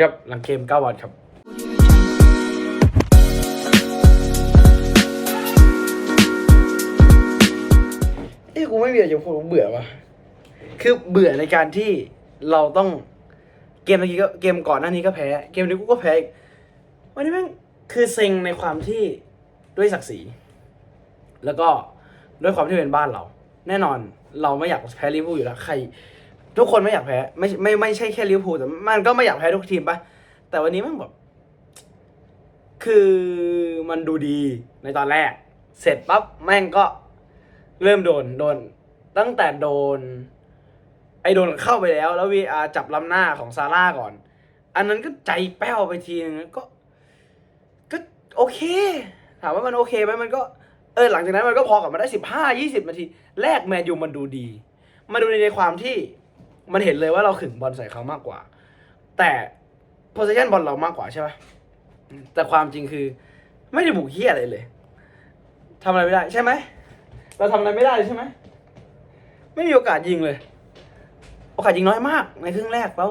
ครับหลังเกม 9 วันครับเอ้กูไม่มีอะไรจะพูดกูเบื่อวะคือเบื่อในการที่เราต้องเกมเมื่อกี้ก็เกมก่อนหน้านี้ก็แพ้ เกมนี้กูก็แพ้อีกวันนี้แม่งคือเซ็งในความที่ด้วยศักดิ์ศรี แล้วก็ด้วยความที่เป็นบ้านเรา แน่นอนเราไม่อยากแพ้ลิเวอร์พูลอยู่แล้วใคร ทุกคนไม่อยากแพ้ ไม่ไม่ไม่ใช่แค่ลิเวอร์พูลแต่มันก็ไม่อยากแพ้ทุกทีมปะแต่วันนี้มันแบบคือมันดูดีในตอนแรก เสร็จปั๊บแม่งก็เริ่มโดนโดน ตั้งแต่โดน ไอโดนเข้าไปแล้ว แล้ว VR จับลำหน้าของซาร่าก่อน อันนั้นก็ใจแป้วไปทีนึงก็ ก็โอเค ถามว่ามันโอเคไหมมันก็เออหลังจากนั้นมันก็พอกลับมาได้สิบห้ายี่สิบนาที แรกแมนยูมันดูดี มาดูในความที่ มันเห็นเลยว่าเราขึงบอลใส่เขามากกว่า แต่โพส i ชันบอลเรามากกว่าใช่ไหมแต่ความจริงคือ ไม่ได้บุกเฮียอะไรเลยทำอะไรไม่ได้ใช่ไหมเราทำอะไรไม่ได้เลยใช่ไหมไม่มีโอกาสยิงเลย โอกาสยิงน้อยมากในครึ่งแรกแล้ว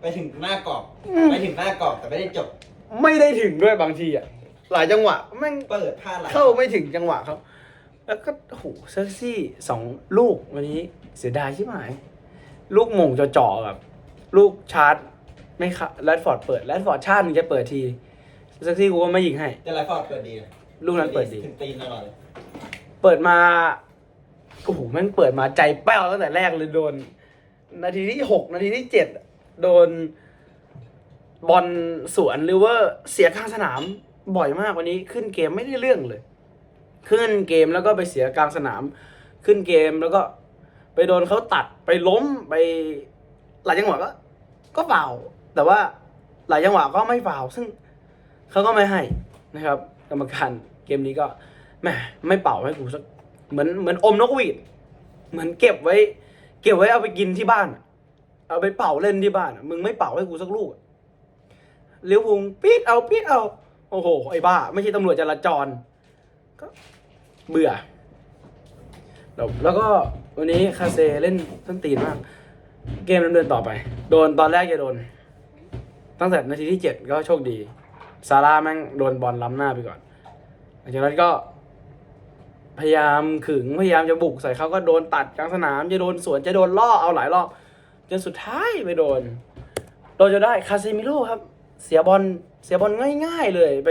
ไปถึงหน้ากรอบอืมไปถึงหน้ากรอบแต่ไม่ได้จบ ไม่ได้ถึงด้วยบางทีอะหลายจังหวะแม่งเปิดพลาดหลายเข้าไม่ถึงจังหวะเขาแล้วก็โอ้โหเซ็กซี่สองลูกวันนี้เสียดายใช่ไหม ลูกหม่งจ่อๆกับลูกชาร์จไม่ค่ะแรดฟอร์ดเปิดแรดฟอร์ดชาติมันจะเปิดทีเซ็กซี่กูก็ไม่ยิงให้ แต่ไลฟ์ฟอร์ดเปิดดีนะลูกนั้นเปิดดี ถึงตีนตลอดเลยเปิดมาโอ้โหแม่งเปิดมาใจแป้วตั้งแต่แรกเลยโดน นาทีที่หกนาทีที่เจ็ดโดน บอลสวนหรือว่าเสียข้างสนามบ่อยมากวันนี้ขึ้นเกมไม่ได้เรื่องเลย ขึ้นเกมแล้วก็ไปเสียกลางสนาม ขึ้นเกมแล้วก็ ไปโดนเขาตัดไปล้มไป หลายจังหวะก็ ก็เปล่า แต่ว่าหลายจังหวะก็ไม่เปล่า ซึ่งเขาก็ไม่ให้นะครับ กรรมการเกมนี้ก็แหมไม่เป่าให้กูสักเหมือนเหมือนอมนกหวีดเหมือนเก็บไว้ เก็บไว้เอาไปกินที่บ้านเอาไปเป่าเล่นที่บ้านมึงไม่เป่าให้กูสักลูกเลี้ยวพุงปี๊ดเอาปี๊ดเอา โอ้โหไอ้บ้า ไม่ใช่ตำรวจจราจรก็เบื่อแล้วแล้วก็ วันนี้คาเซเล่นต้นตีนมาก เกมดำเนินต่อไป โดนตอนแรกจะโดน ตั้งแต่นาทีที่เจ็ดก็โชคดีซาร่าแม่งโดนบอลล้ำหน้าไปก่อนหลังจากนั้นก็ พยายามขึงพยายามจะบุกใส่เขาก็โดนตัดกลางสนาม จะโดนสวนจะโดนล่อเอาหลายรอบจนสุดท้ายไปโดนโดนจะได้คาเซมิโร่ครับ เสียบอลเสียบอลง่าย ๆ เลยไป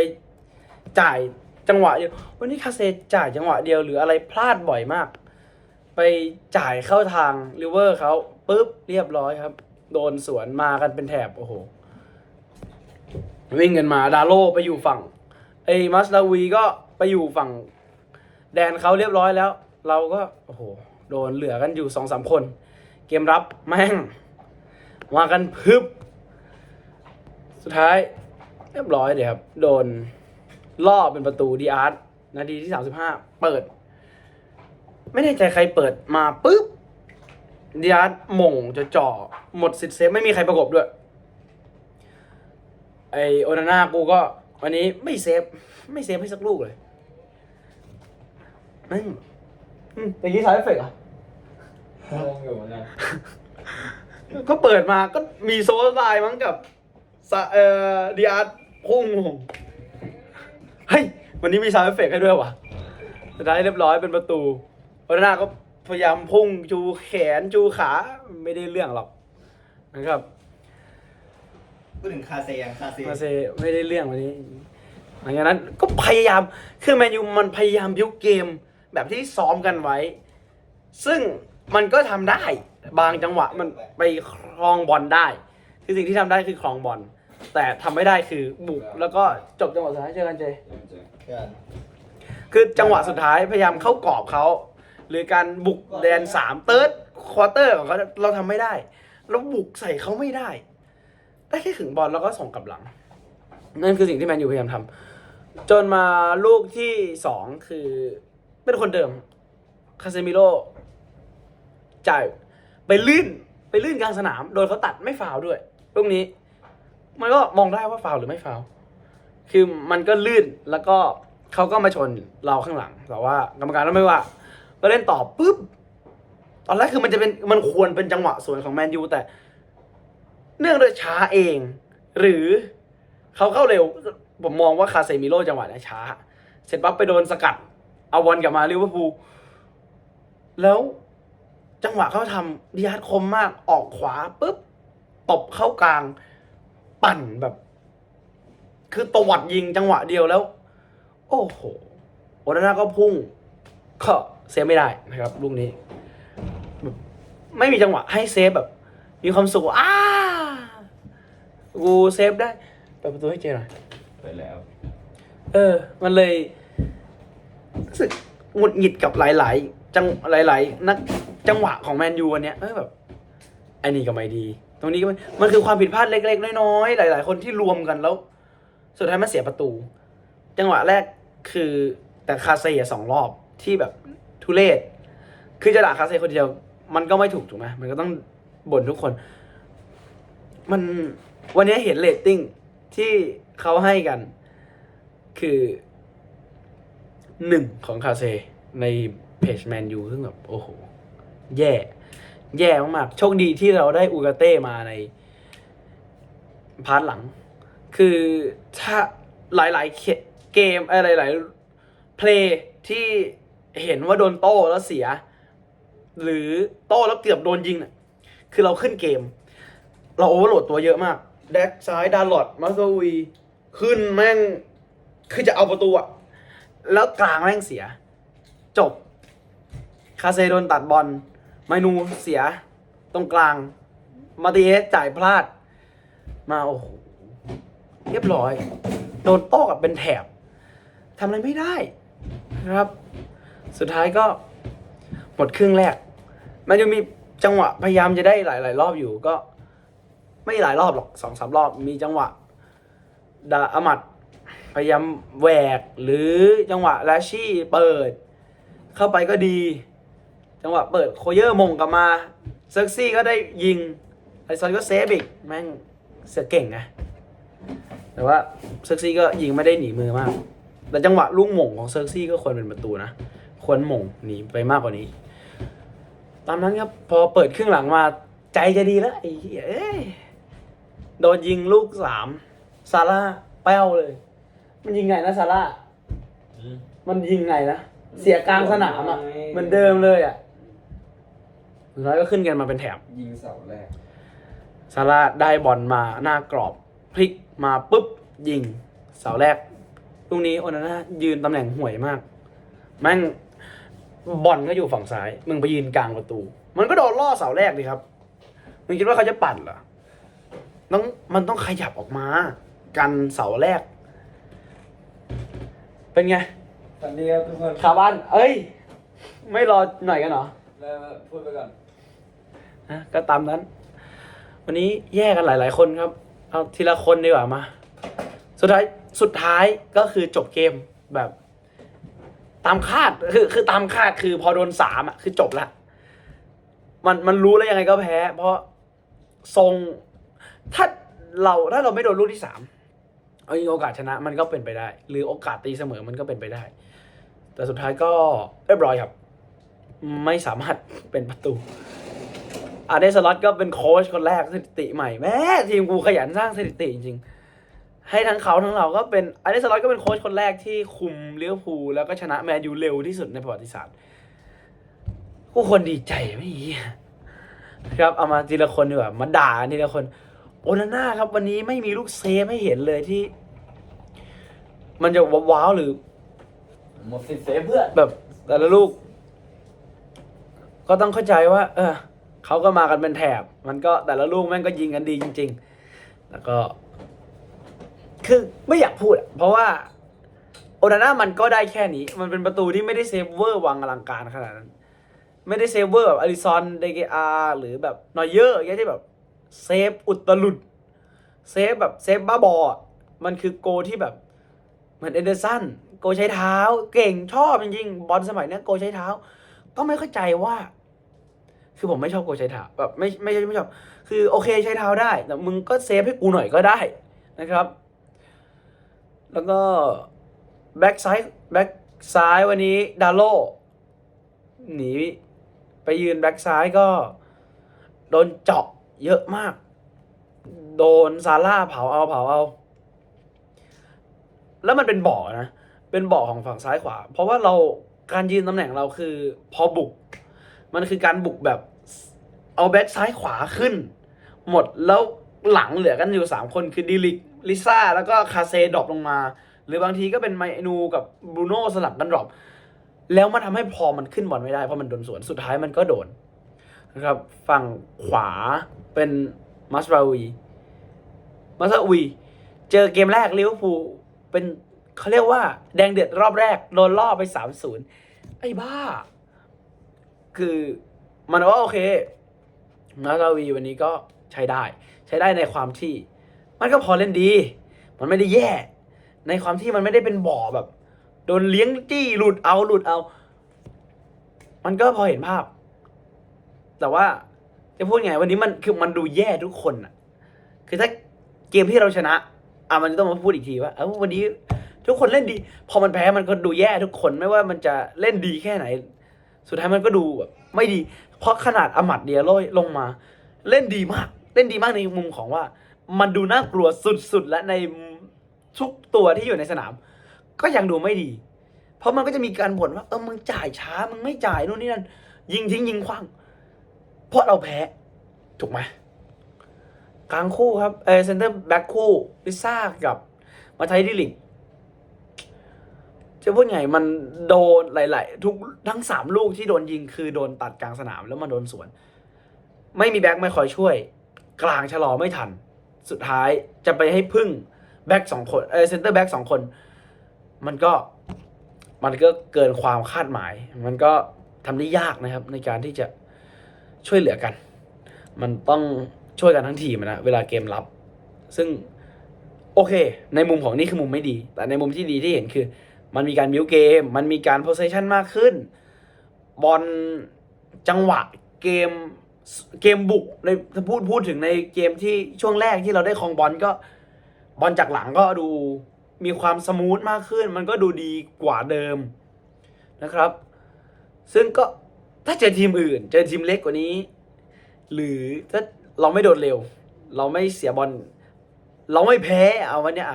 จ่ายจังหวะเดียววันนี้คาเซจ่ายจังหวะเดียวหรืออะไรพลาดบ่อยมาก ไปจ่ายเข้าทางริเวอร์เขาปุ๊บเรียบร้อยครับ โดนสวนมากันเป็นแถบ โอ้โห วิ่งกันมาดาโลไปอยู่ฝั่งไอ้มัสลาวีก็ไปอยู่ฝั่ง แดนเขาเรียบร้อยแล้ว เราก็ โอ้โห โดนเหลือกันอยู่สองสามคน เกมรับแม่งมากันพึบ สุดท้ายเรียบร้อยเดี๋ยวครับ โดนล่อเป็นประตูดีอาร์ตนาทีที่สามสิบห้าเปิด ไม่แน่ใจใครเปิดมาปุ๊บดีอาร์ตหม่งจะจ่อหมดสิทธิ์เซฟ ไม่มีใครประกบด้วย ไอโอนาน่ากูก็ วันนี้ไม่เซฟ ไม่เซฟให้สักลูกเลยแม่งอืมตะกี้ใช้เอฟเฟกต์เหรอะงงอยู่เหมือนกันก็เปิดมาก็มีโซลไลน์มั้งกับสะเอ่อดีอาร์ตพุ่งเฮ้ย วันนี้มีซาวด์เอฟเฟกต์ให้ด้วยวะสุดท้ายเรียบร้อยเป็นประตู โอนาน่าก็พยายามพุ่งจูแขนจูขาไม่ได้เรื่องหรอกนะครับพูดถึงคาเซยังคาเซมาเซไม่ได้เรื่องวันนี้หลังจากนั้นก็พยายามคือแมนยูมันพยายามบิวเกมแบบที่ซ้อมกันไว้ ซึ่งมันก็ทำได้บางจังหวะมันไปครองบอลได้คือสิ่งที่ทำได้คือครองบอลแต่ทำไม่ได้คือบุกแล้วก็จบจังหวะสุดท้ายเจอกันเจ เพื่อน คือจังหวะสุดท้ายพยายามเข้ากรอบเขา หรือการบุกแดนสามเติร์ดควอเตอร์ของเขาเราทำไม่ได้เราบุกใส่เขาไม่ได้ได้แค่ถึงบอลแล้วก็ส่งกลับหลัง นั่นคือสิ่งที่แมนยูพยายามทำจนมาลูกที่สองคือเป็นคนเดิมคาเซมิโร่จ่ายไปลื่นไปลื่นกลางสนาม โดนเขาตัดไม่ฟาวด้วยลูกนี้ มันก็มองได้ว่าฟาวหรือไม่ฟาวคือมันก็ลื่นแล้วก็เขาก็มาชนเราข้างหลัง แต่ว่ากรรมการก็ไม่ว่า ก็เล่นต่อปุ๊บตอนแรกคือมันจะเป็นมันควรเป็นจังหวะสวนของแมนยูแต่ เนื่องด้วยช้าเอง หรือเขาเข้าเร็ว ผมมองว่าคาเซมิโร่จังหวะนี้ช้า เสร็จปั๊บไปโดนสกัด เอาบอลกลับมาลิเวอร์พูลแล้วจังหวะเขาทำดิอาร์ตคมมากออกขวาปุ๊บตบเข้ากลางปั่นแบบ คือตวัดยิงจังหวะเดียวแล้ว โอ้โหโอนาน่าก็พุ่งก็ เซฟไม่ได้นะครับลูกนี้แบบไม่มีจังหวะให้เซฟแบบ มีความสุขว่าอ้ากูเซฟได้เปิดประตูให้เจหน่อยไปแล้ว เออ มันเลยรู้สึกหงุดหงิดกับหลาย ๆ จังหลาย ๆ นักจังหวะของแมนยูวันเนี้ยเออแบบไอ้นี่ก็ไม่ดี ตรงนี้ก็ไม่มันคือความผิดพลาดเล็ก ๆ น้อย ๆ หลาย ๆ คนที่รวมกันแล้ว สุดท้ายมันเสียประตู จังหวะแรกคือแต่คาเซ่อะสองรอบที่แบบ ทุเรศคือจะด่าคาเซ่คนเดียว มันก็ไม่ถูกถูกไหมมันก็ต้องบ่นทุกคน มันวันนี้เห็นเรตติ้งที่เขาให้กัน คือหนึ่งของคาเซในเพจแมนยูซึ่งแบบโอ้โห แย่ แย่มากๆโชคดีที่เราได้อูกาเต้มาในพาร์ทหลัง คือถ้าหลายๆเกมอะไรหลายๆเพลย์ที่ เห็นว่าโดนโต้แล้วเสีย หรือโต้แล้วเกือบโดนยิงน่ะคือเราขึ้นเกม เราโอเวอร์โหลดตัวเยอะมากแดกซ้ายดาร์ลอดมาโซวีขึ้นแม่งคือจะเอาประตูอะแล้วกลางแม่งเสีย จบ คาเซโดนตัดบอลไมนูเสีย ตรงกลาง มาติเอสจ่ายพลาด มาโอ้โหเรียบร้อย โดนโต้กับเป็นแถบทำอะไรไม่ได้นะครับ สุดท้ายก็หมดครึ่งแรก มันยังมีจังหวะพยายามจะได้หลาย ๆ รอบอยู่ก็ ไม่หลายรอบหรอกสองสามรอบ มีจังหวะดาอามัดพยายามแหวกหรือจังหวะแลชชี่เปิด เข้าไปก็ดี จังหวะเปิดโคเยอร์มงกลับมาเซ็กซี่ก็ได้ยิงไอซอนก็เซฟอีกแม่งเสือเก่งไงแต่ว่าเซ็กซี่ก็ยิงไม่ได้หนีมือมากแต่จังหวะลูกหม่งของเซ็กซี่ก็ควรเป็นประตูนะ ควรหม่งหนีไปมากกว่านี้ ตามนั้นครับพอเปิดครึ่งหลังมาใจจะดีแล้วไอ้เหี้ยเอ้ยโดนยิงลูกสามซาร่าแป้วเลย มันยิงไงนะซาร่ามันยิงไงนะเสียกลางสนามอะเหมือนเดิมเลยอะสุดท้ายก็ขึ้นกันมาเป็นแถบ ยิงเสาแรกซาร่าได้บอลมาหน้ากรอบพลิกมาปุ๊บยิงเสาแรกลูกนี้โอนาน่ายืนตำแหน่งห่วยมาก แม่ง บอลก็อยู่ฝั่งซ้าย มึงไปยืนกลางประตู มันก็โดนล่อเสาแรกดิครับ มึงคิดว่าเขาจะปั่นเหรอต้องมันต้องขยับออกมา กันเสาแรก เป็นไงตอนนี้ครับทุกคนคาบ้าน เอ้ย ไม่รอหน่อยกันเหรอแล้วพูดไปก่อนนะก็ตามนั้น วันนี้แยกกันหลาย ๆ คนครับ เอาทีละคนดีกว่ามา สุดท้าย สุดท้ายก็คือจบเกมแบบ ตามคาดคือคือตามคาดคือพอโดนสามอะคือจบละมันมันรู้แล้วยังไงก็แพ้ เพราะทรงถ้าเราถ้าเราไม่โดนลูกที่สามเอาจริงโอกาสชนะมันก็เป็นไปได้ หรือโอกาสตีเสมอมันก็เป็นไปได้ แต่สุดท้ายก็เรียบร้อยครับ ไม่สามารถเป็นประตูอาเดสล็อตก็เป็นโค้ชคนแรกสถิติใหม่แม่ทีมกูขยันสร้างสถิติจริงๆ ให้ทั้งเขาทั้งเราก็เป็นอาเดสล็อตก็เป็นโค้ชคนแรกที่คุมเลี้ยวภูแล้วก็ชนะแมนยูเร็วที่สุดในประวัติศาสตร์กูคนดีใจไม่เหี้ยครับเอามาทีละคนดีกว่ามาด่าทีละคน โอนาน่าครับ วันนี้ไม่มีลูกเซฟให้เห็นเลยที่ มันจะว้าวหรือหมดสิทธิ์เซฟเพื่อนแบบแต่ละลูก ก็ต้องเข้าใจว่า เออเขาก็มากันเป็นแถบ มันก็แต่ละลูกแม่งก็ยิงกันดีจริง ๆ แล้วก็ คือไม่อยากพูดอะเพราะว่าโอนาน่ามันก็ได้แค่นี้ มันเป็นประตูที่ไม่ได้เซฟเวอร์วังอลังการขนาดนั้น ไม่ได้เซฟเวอร์แบบอลิซอนเดเกอาหรือแบบนอยเยอร์อย่างเงี้ยที่แบบเซฟอุตลุดเซฟแบบเซฟบ้าบออะมันคือโกที่แบบ เหมือนเอเดอร์สันโกใช้เท้า เก่งชอบจริงๆบอลสมัยเนี้ยโกใช้เท้า ก็ไม่เข้าใจว่า คือผมไม่ชอบโกใช้เท้าแบบไม่ไม่ไม่ชอบ คือโอเคใช้เท้าได้แต่มึงก็เซฟให้กูหน่อยก็ได้นะครับ แล้วก็แบ็กซ้ายแบ็กซ้ายวันนี้ดาโลหนีไปยืนแบ็กซ้ายก็ โดนเจาะเยอะมาก โดนซาร่าเผาเอาเผาเอา แล้วมันเป็นบ่อนะ เป็นบ่อของฝั่งซ้ายขวา เพราะว่าเราการยืนตำแหน่งเราคือพอบุก มันคือการบุกแบบเอาแบ็คซ้ายขวาขึ้น หมดแล้วหลังเหลือกันอยู่สามคนคือดิลิก ลิซ่าแล้วก็คาเซดรอปลงมา หรือบางทีก็เป็นไมนูกับบรูโน่สลับกันดรอปแล้วมันทำให้พอมันขึ้นบอลไม่ได้เพราะมันโดนสวนสุดท้ายมันก็โดนนะครับฝั่งขวาเป็นมัสราวีมัสราวีเจอเกมแรกลิเวอร์พูลเป็นเขาเรียกว่าแดงเดือดรอบแรก โดนล่อไปสามศูนย์ไอ้บ้า คือมันว่าโอเคมัสราวีวันนี้ก็ใช้ได้ ใช้ได้ในความที่ มันก็พอเล่นดี มันไม่ได้แย่ ในความที่มันไม่ได้เป็นบ่อแบบ โดนเลี้ยงจี้หลุดเอาหลุดเอา มันก็พอเห็นภาพ แต่ว่าจะพูดไงวันนี้มันคือมันดูแย่ทุกคนอะคือถ้าเกมที่เราชนะ อะมันจะต้องมาพูดอีกทีว่าเออวันนี้ ทุกคนเล่นดี พอมันแพ้มันก็ดูแย่ทุกคนไม่ว่ามันจะเล่นดีแค่ไหน สุดท้ายมันก็ดูแบบไม่ดี เพราะขนาดอมัดเดียโรยลงมา เล่นดีมาก เล่นดีมากในมุมของว่า มันดูน่ากลัวสุดๆ และในทุกตัวที่อยู่ในสนาม ก็ยังดูไม่ดี เพราะมันก็จะมีการบ่นว่าเออมึงจ่ายช้ามึงไม่จ่ายนู่นนี่นั่นยิงทิ้งยิงคว้างเพราะเราแพ้ ถูกไหมกลางคู่ครับเออเซนเตอร์แบ็คคู่ลิซ่ากับมาไทยดิลิกจะพูดไงมันโดนหลาย ๆ ทุกทั้งสามลูกที่โดนยิงคือโดนตัดกลางสนามแล้วมันโดนสวน ไม่มีแบ็คไม่คอยช่วย กลางชะลอไม่ทัน สุดท้ายจะไปให้พึ่งแบ็คสองคนเออเซนเตอร์แบ็คสองคน มันก็มันก็เกินความคาดหมาย มันก็ทำได้ยากนะครับ ในการที่จะช่วยเหลือกัน มันต้องช่วยกันทั้งทีมนะเวลาเกมรับ ซึ่งโอเค ในมุมของนี่คือมุมไม่ดี แต่ในมุมที่ดีที่เห็นคือ มันมีการมิวเกม มันมีการโพสชันมากขึ้น บอลจังหวะเกม เกมบุกในถ้าพูดพูดถึงในเกมที่ช่วงแรกที่เราได้ครองบอลก็บอลจากหลังก็ดูมีความสมูทมากขึ้น มันก็ดูดีกว่าเดิมนะครับ ซึ่งก็ถ้าเจอทีมอื่น เจอทีมเล็กกว่านี้ หรือถ้าเราไม่โดดเร็ว เราไม่เสียบอลเราไม่แพ้เอาวันเนี้ย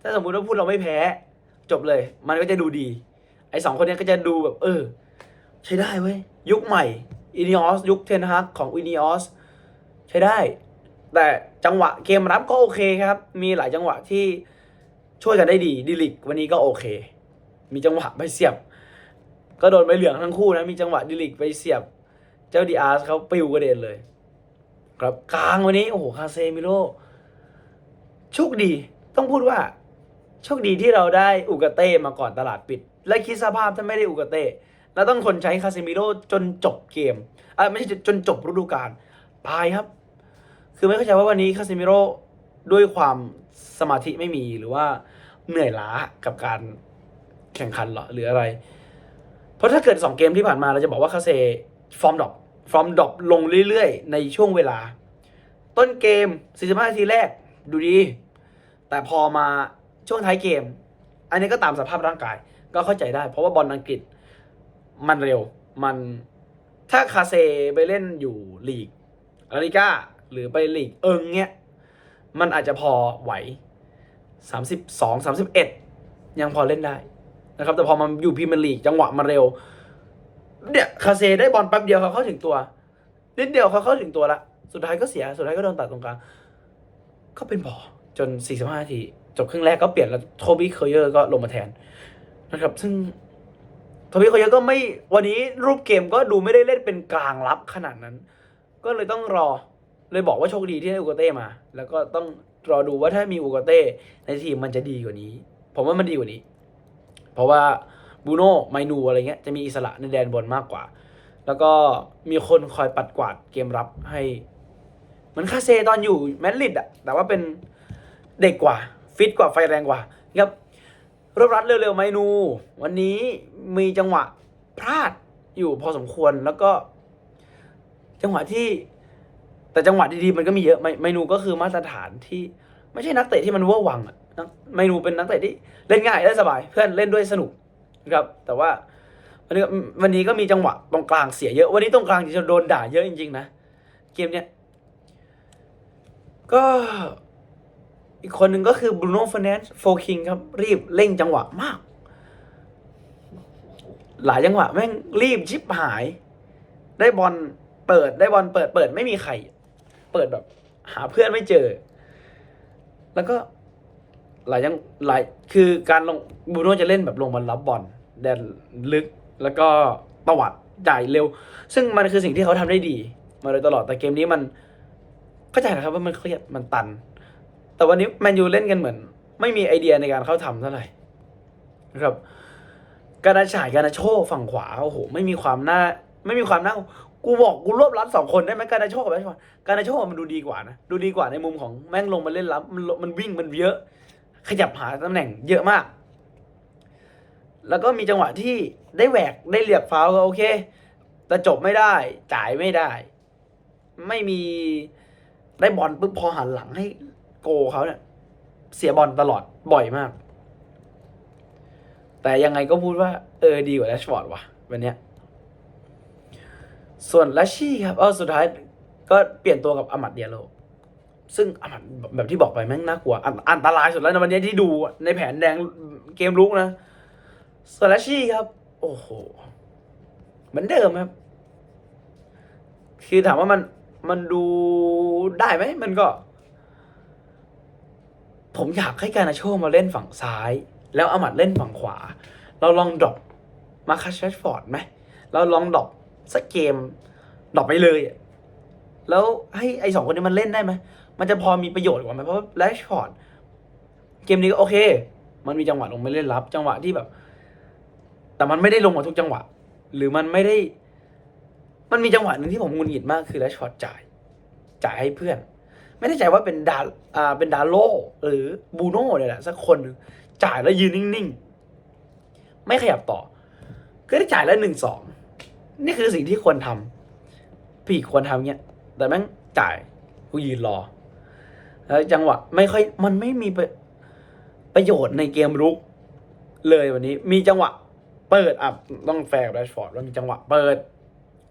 ถ้าสมมุติว่าพูดเราไม่แพ้จบเลย มันก็จะดูดี ไอ้สองคนนี้ก็จะดูแบบ เออ ใช้ได้เว้ยยุคใหม่ อินิออสยุคเทนฮักของอินิออสใช้ได้ แต่จังหวะเกมรับก็โอเคครับ มีหลายจังหวะที่ช่วยกันได้ดีดิลิกวันนี้ก็โอเค มีจังหวะไปเสียบ ก็โดนใบเหลืองทั้งคู่นะ มีจังหวะดิลิกไปเสียบ เจ้าดีอาร์สเขาปิวกระเด็นเลย ครับกลางวันนี้ โอ้โหคาเซมิโลโชคดีต้องพูดว่า โชคดีที่เราได้อุกเต้มาก่อนตลาดปิด และคิดสภาพถ้าไม่ได้อุกเต้ แล้วต้องทนใช้คาเซมิโลจนจบเกมอะไม่ใช่จนจบฤดูกาลตายครับ คือไม่เข้าใจว่าวันนี้คาเซมิโลด้วยความสมาธิไม่มีหรือว่าเหนื่อยล้ากับการแข่งขันหรอหรืออะไร เพราะถ้าเกิดสองเกมที่ผ่านมาเราจะบอกว่าคาเซฟอร์มดรอปฟอร์มดรอปลงเรื่อยๆ ในช่วงเวลา ต้นเกม 45 นาทีแรกดูดี แต่พอมาช่วงท้ายเกม อันนี้ก็ตามสภาพร่างกายก็เข้าใจได้ เพราะว่าบอลอังกฤษ มันเร็ว มันถ้าคาเซไปเล่นอยู่ลีกลาลิก้า หรือไปลีกเอิงเนี้ย มันอาจจะพอไหว 32 31 ยังพอเล่นได้นะครับ แต่พอมันอยู่พรีเมียร์ลีกจังหวะมันเร็วเนี่ยคาเซได้บอลแป๊บเดียวเขาเข้าถึงตัวนิดเดียวเขาเข้าถึงตัวละ สุดท้ายก็เสีย สุดท้ายก็โดนตัดตรงกลาง ก็เป็นบ่อจน 45นาที จบครึ่งแรกก็เปลี่ยนแล้วโทบี้เคอร์เยอร์ก็ลงมาแทนนะครับ ซึ่ง ทบี้เคอร์เยอร์ก็ไม่วันนี้รูปเกมก็ดูไม่ได้เล่นเป็นกลางรับขนาดนั้น ก็เลยต้องรอเลยบอกว่าโชคดีที่ได้อูกาเต้มา แล้วก็ต้องรอดูว่าถ้ามีอูกาเต้ในทีมมันจะดีกว่านี้ ผมว่ามันดีกว่านี้ เพราะว่าบูโน่ไมนูอะไรเงี้ยจะมีอิสระในแดนบนมากกว่า แล้วก็มีคนคอยปัดกวาดเกมรับให้เหมือนคาเซตอนอยู่แมดริดอะแต่ว่าเป็นเด็กกว่า ฟิตกว่าไฟแรงกว่าครับ รวบรัดเร็วๆไมนู วันนี้มีจังหวะพลาดอยู่พอสมควรแล้วก็ จังหวะที่ แต่จังหวะดีๆมันก็มีเยอะไมไมนูก็คือมาตรฐานที่ไม่ใช่นักเตะที่มันเวอร์วังอะนักไมนูเป็นนักเตะที่เล่นง่ายเล่นสบาย เพื่อนเล่นด้วยสนุกนะครับ แต่ว่าวันนี้วันนี้ก็มีจังหวะตรงกลางเสียเยอะ วันนี้ตรงกลางจะโดนด่าเยอะจริงๆนะเกมเนี้ยก็ คนหนึ่งก็คือบรูโน่ฟ r น a น z โฟคิงครับ รีบเร่งจังหวะมาก หลายจังหวะแม่งรีบชิบหาย ได้บอลเปิดได้บอลเปิดเปิดไม่มีใคร เปิดแบบ หาเพื่อนไม่เจอ แล้วก็หลายยังหลายคือการลงบูโน่จะเล่นแบบลงบอลรับบอลแดนลึกแล้วก็ตวัดจ่ายเร็ว ซึ่งมันคือสิ่งที่เขาทำได้ดี มาโดยตลอดแต่เกมนี้มันเข้าใจนะครับว่ามันเครียดมันตัน แต่วันนี้แมนยูเล่นกันเหมือน ไม่มีไอเดียในการเข้าทำเท่าไหร่นะครับการนาฉายการนาโชฝั่งขวาโอ้โหไม่มีความน่าไม่มีความน่ากูบอกกูรวบรัดสองคนได้ไหมการนาโชกับแรชฟอร์ดการนาโชมันดูดีกว่านะดูดีกว่าในมุมของแม่งลงมาเล่นรับมันมันวิ่งมันเยอะ ขยับหาตำแหน่งเยอะมาก แล้วก็มีจังหวะที่ได้แหวกได้เหลียกฟาวก็โอเค แต่จบไม่ได้ จ่ายไม่ได้ ไม่มีได้บอลปุ๊บพอหันหลังให้ โกเขาเนี่ย เสียบอลตลอดบ่อยมาก แต่ยังไงก็พูดว่า เออดีกว่าแรชฟอร์ดว่ะวันเนี้ยส่วนแลชชี่ครับเออสุดท้ายก็เปลี่ยนตัวกับอามัดเดียโลซึ่งอามัดแบบที่บอกไปแม่งน่ากลัว อันอันตรายสุดแล้วในวันนี้ที่ดูในแผนแดงเกมลุกนะส่วนแลชชี่ครับ โอ้โหเหมือนเดิมครับ คือถามว่ามันมันดูได้ไหมมันก็ ผมอยากให้การนาโชมาเล่นฝั่งซ้าย แล้วอามัดเล่นฝั่งขวา เราลองดรอปมาคัชแชฟอร์ดไหมเราลองดรอปสักเกมดรอปไปเลยอะแล้วให้ไอสองคนนี้มันเล่นได้ไหมมันจะพอมีประโยชน์กว่าไหมเพราะว่าแรชฟอร์ดเกมนี้ก็โอเค มันมีจังหวะลงไปเล่นรับ จังหวะที่แบบ แต่มันไม่ได้ลงมาทุกจังหวะ หรือมันไม่ได้ มันมีจังหวะหนึ่งที่ผมหงุนหงิดมากคือแรชฟอร์ดจ่าย จ่ายให้เพื่อน ไม่แน่ใจว่าเป็นดาอ่าเป็นดาโลหรือบูโน่เนี่ยแหละสักคนหนึ่งจ่ายแล้วยืนนิ่งๆ ไม่ขยับต่อ ก็ได้จ่ายแล้วหนึ่งสองนี่คือสิ่งที่ควรทำพี่ควรทำเนี้ยแต่แม่งจ่ายกูยืนรอแล้วจังหวะไม่ค่อยมันไม่มีประโยชน์ในเกมรุก เลยวันนี้มีจังหวะ เปิดอะต้องแฟร์กับแรชฟอร์ดว่ามีจังหวะเปิด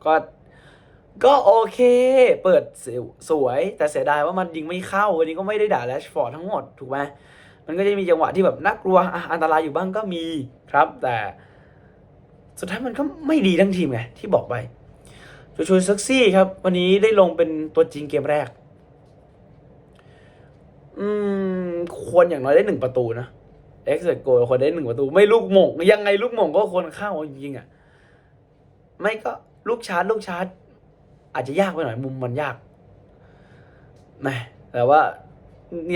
ก็ ก็โอเค เปิดสวย แต่เสียดายว่ามันยิงไม่เข้า วันนี้ก็ไม่ได้ด่าแรชฟอร์ดทั้งหมด ถูกไหมมันก็จะมีจังหวะที่แบบน่ากลัวออันตรายอยู่บ้างก็มีครับ แต่สุดท้ายมันก็ไม่ดีทั้งทีมไงที่บอกไปโจชูซักซี่ครับ วันนี้ได้ลงเป็นตัวจริงเกมแรก อืม ควรอย่างน้อยได้หนึ่งประตูนะเอ็กซ์โกควรได้หนึ่งประตู ไม่ลูกหม่งยังไงลูกหม่งก็ควรเข้าจริงๆอะ ไม่ก็ลูกชาร์จลูกชาร์จ อาจจะยากไปหน่อยมุมมันยากแหมแต่ว่า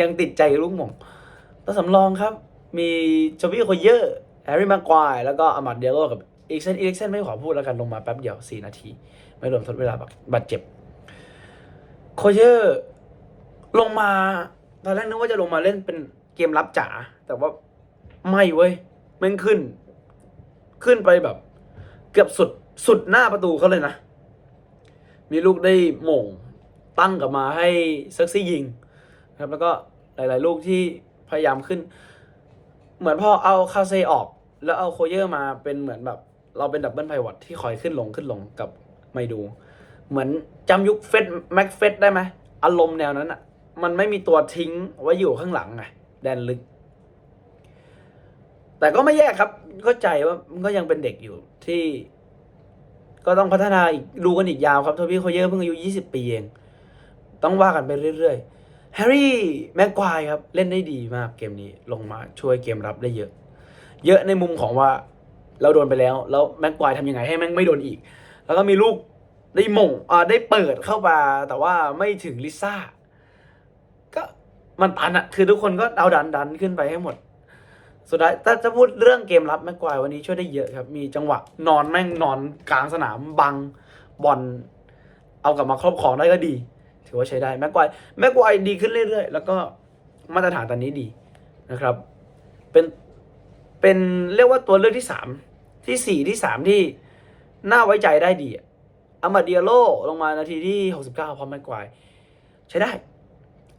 ยังติดใจลูกหม่งตัวสำรองครับ มีจอบี้โคเยอร์แฮร์รี่มาควายแล้วก็อามัดเดโลกับอีกเซนอีกเซนไม่ขอพูดแล้วกันลงมาแป๊บเดียวสี่นาที ไม่รวมทดเวลาบาดเจ็บ โคเยอร์ลงมาตอนแรกนึกว่าจะลงมาเล่นเป็นเกมรับจ๋าแต่ว่าไม่เว้ยม่งขึ้น ขึ้นไปแบบ เกือบสุดสุดหน้าประตูเขาเลยนะ มีลูกได้หม่งตั้งกลับมาให้เซ็กซี่ยิงครับแล้วก็หลาย ๆ ลูกที่พยายามขึ้น เหมือนพอเอาคาเซออก แล้วเอาโคเยอร์มาเป็นเหมือนแบบ เราเป็นดับเบิลไพวอตที่คอยขึ้นลงขึ้นลงกับไมดู เหมือนจำยุคเฟสแม็กเฟสได้ไหมอารมณ์แนวนั้นอะ มันไม่มีตัวทิ้งไว้อยู่ข้างหลังไงแดนลึก แต่ก็ไม่แย่ครับเข้าใจว่ามันก็ยังเป็นเด็กอยู่ที่ ก็ต้องพัฒนาอีกดูกันอีกยาวครับโทบี้โคเยอร์เพิ่งอายุ 20 ปีเอง ต้องว่ากันไปเรื่อยๆแฮร์รี่แม็กควายครับ เล่นได้ดีมากเกมนี้ลงมาช่วยเกมรับได้เยอะ เยอะในมุมของว่าเราโดนไปแล้ว แล้วแม็กควายทำยังไงให้แม่งไม่โดนอีก แล้วก็มีลูกได้มงอ่าได้เปิดเข้ามาแต่ว่าไม่ถึงลิซ่าก็มันตันอะคือทุกคนก็เอาดันดันขึ้นไปให้หมด สุดท้ายถ้าจะพูดเรื่องเกมรับแม็กควายวันนี้ช่วยได้เยอะครับ มีจังหวะนอนแม่งนอนกลางสนามบังบอลเอากลับมาครอบครองได้ก็ดี ถือว่าใช้ได้แม็กควายแม็กควายดีขึ้นเรื่อยๆ แล้วก็มาตรฐานตอนนี้ดีนะครับ เป็นเป็นเรียกว่าตัวเลือกที่สามที่สี่ที่สามที่น่าไว้ใจได้ดีอะอามาเดียโลลงมานาทีที่หกสิบเก้าพร้อมแม็กควายใช้ได้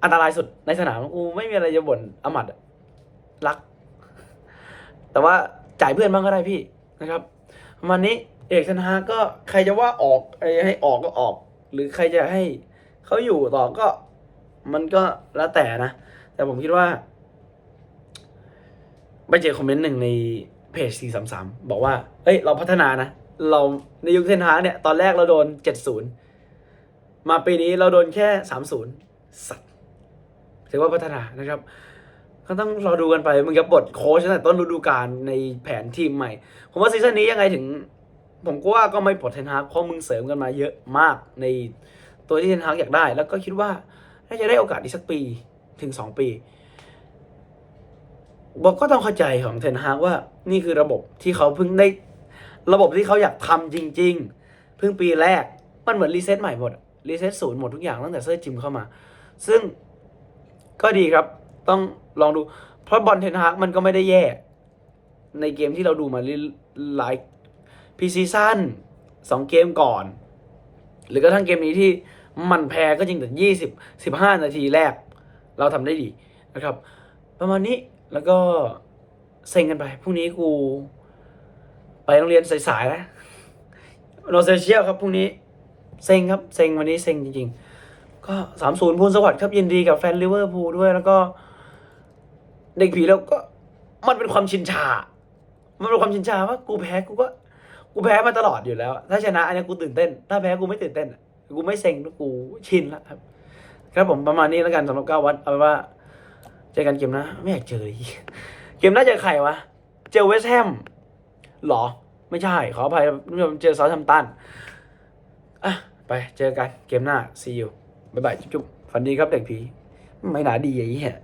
อันตรายสุดในสนามกูไม่มีอะไรจะบ่นอามัดรัก แต่ว่าจ่ายเพื่อนบ้างก็ได้พี่นะครับประมาณนี้เอกชนะก็ใครจะว่าออกไอ้ให้ออกก็ออก หรือใครจะให้เขาอยู่ต่อก็มันก็แล้วแต่นะ แต่ผมคิดว่าไปเจอคอมเมนต์หนึ่งในเพจ 433 บอกว่า เอ้ย เราพัฒนานะ เราในยุคเทนฮาเนี่ย ตอนแรกเราโดน 70 มาปีนี้เราโดนแค่ 30 สัตว์ถือว่าพัฒนานะครับ ก็ต้องรอดูกันไป มึงจะบทโค้ชตั้งแต่ต้นฤดูกาลในแผนทีมใหม่ ผมว่าซีซั่นนี้ยังไงถึง ผมก็ว่าก็ไม่ปลดเทนฮากเพราะมึงเสริมกันมาเยอะมากในตัวที่เทนฮากอยากได้ แล้วก็คิดว่าน่าจะได้โอกาสอีกสักปีถึงสองปี บอกก็ต้องเข้าใจของเทนฮากว่านี่คือระบบที่เขาเพิ่งได้ ระบบที่เขาอยากทำจริง ๆ เพิ่งปีแรกมันเหมือนรีเซ็ตใหม่หมดรีเซ็ตศูนย์หมดทุกอย่างตั้งแต่เซอร์จิมเข้ามา ซึ่งก็ดีครับ ต้องลองดู เพราะบอลเทนฮากมันก็ไม่ได้แย่ ในเกมที่เราดูมาหลายพีซีซั่นสองเกมก่อน หรือกระทั่งเกมนี้ที่มันแพ้ก็จริงแต่ยี่สิบสิบห้านาทีแรก เราทำได้ดีนะครับ ประมาณนี้แล้วก็เซ็งกันไปพรุ่งนี้กู ไปโรงเรียนสายๆนะโนเซเชียลครับพรุ่งนี้เซ็งครับเซ็งวันนี้เซ็งจริงๆ ก็สามศูนย์พูนสวัสดิ์ครับยินดีกับแฟนลิเวอร์พูลด้วยแล้วก็ เด็กผีแล้วก็มันเป็นความชินชา มันเป็นความชินชาว่ากูแพ้กูก็ กูแพ้มาตลอดอยู่แล้ว ถ้าชนะอันนี้กูตื่นเต้น ถ้าแพ้กูไม่ตื่นเต้นกูไม่เซ็งกูชินแล้วครับ ครับผมประมาณนี้แล้วกันสำหรับเก้าวัดเอาเป็นว่าเจอกันเกมนะไม่อยากเจอเลยเกมน่าจอใครวะ เจอเวสแฮมหรอ ไม่ใช่ ขออภัยเจอซาท์แฮมตันอะไปเจอกันเกมหน้า see you บ๊ายบายจุ๊บๆฝันดีครับเด็กผีไม่น่าดีไอ้เหี้ย